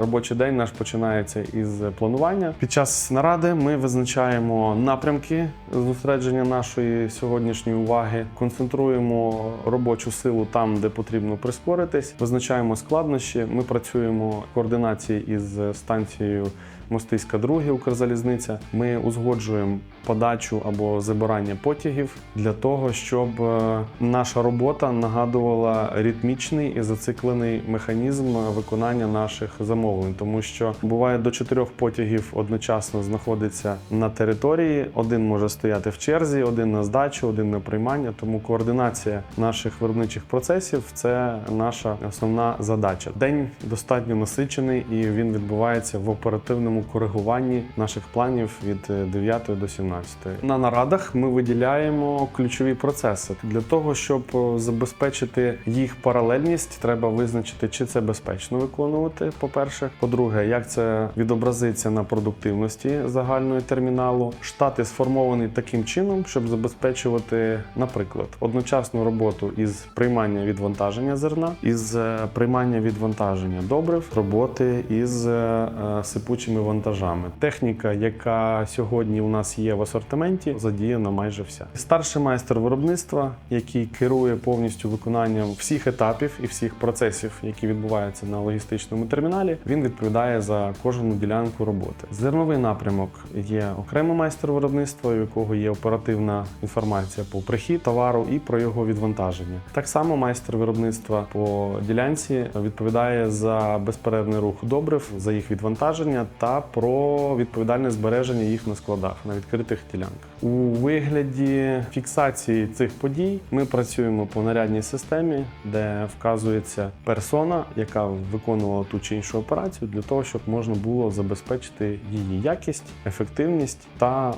Робочий день наш починається із планування. Під час наради ми визначаємо напрямки зосередження нашої сьогоднішньої уваги, концентруємо робочу силу там, де потрібно прискоритись, визначаємо складнощі. Ми працюємо в координації із станцією Мостиська 2 Укрзалізниця. Ми узгоджуємо подачу або забирання потягів для того, щоб е, наша робота нагадувала ритмічний і зациклений механізм виконання наших замовлень, тому що буває до чотирьох потягів одночасно знаходиться на території. Один може стояти в черзі, один на здачу, один на приймання. Тому координація наших виробничих процесів це наша основна задача. День достатньо насичений і він відбувається в оперативному коригуванні наших планів від е, 9 до 17. На нарадах ми виділяємо ключові процеси для того, щоб е, забезпечити їх паралельність. Треба визначити, чи це безпечно виконувати. По-перше, по-друге, як це відобразиться на продуктивності загальної терміналу. Штати сформовані таким чином, щоб забезпечувати, наприклад, одночасну роботу із приймання відвантаження зерна, із е, приймання відвантаження добрив, роботи із е, е, сипучими вантажами. Техніка, яка сьогодні у нас є в асортименті, задіяна майже вся. Старший майстер виробництва, який керує повністю виконанням всіх етапів і всіх процесів, які відбуваються на логістичному терміналі, він відповідає за кожну ділянку роботи. Зерновий напрямок є окремий майстер виробництва, у якого є оперативна інформація по прихід товару і про його відвантаження. Так само майстер виробництва по ділянці відповідає за безперервний рух добрив, за їх відвантаження та про відповідальне збереження їх на складах на відкритих ділянках. У вигляді фіксації цих подій ми працюємо по нарядній системі, де вказується персона, яка виконувала ту чи іншу операцію, для того, щоб можна було забезпечити її якість, ефективність та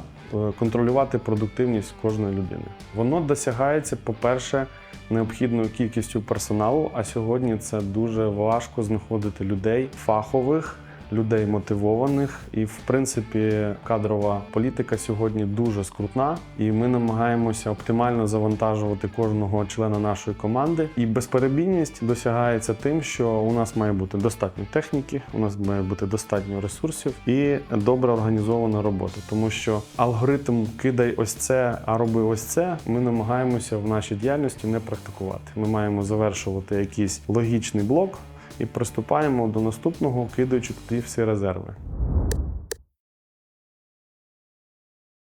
контролювати продуктивність кожної людини. Воно досягається, по-перше, необхідною кількістю персоналу. А сьогодні це дуже важко знаходити людей фахових. Людей мотивованих, і в принципі кадрова політика сьогодні дуже скрутна, і ми намагаємося оптимально завантажувати кожного члена нашої команди. І безперебійність досягається тим, що у нас має бути достатньо техніки, у нас має бути достатньо ресурсів і добре організована робота. Тому що алгоритм кидай ось це, а роби ось це. Ми намагаємося в нашій діяльності не практикувати. Ми маємо завершувати якийсь логічний блок і приступаємо до наступного, кидаючи туди всі резерви.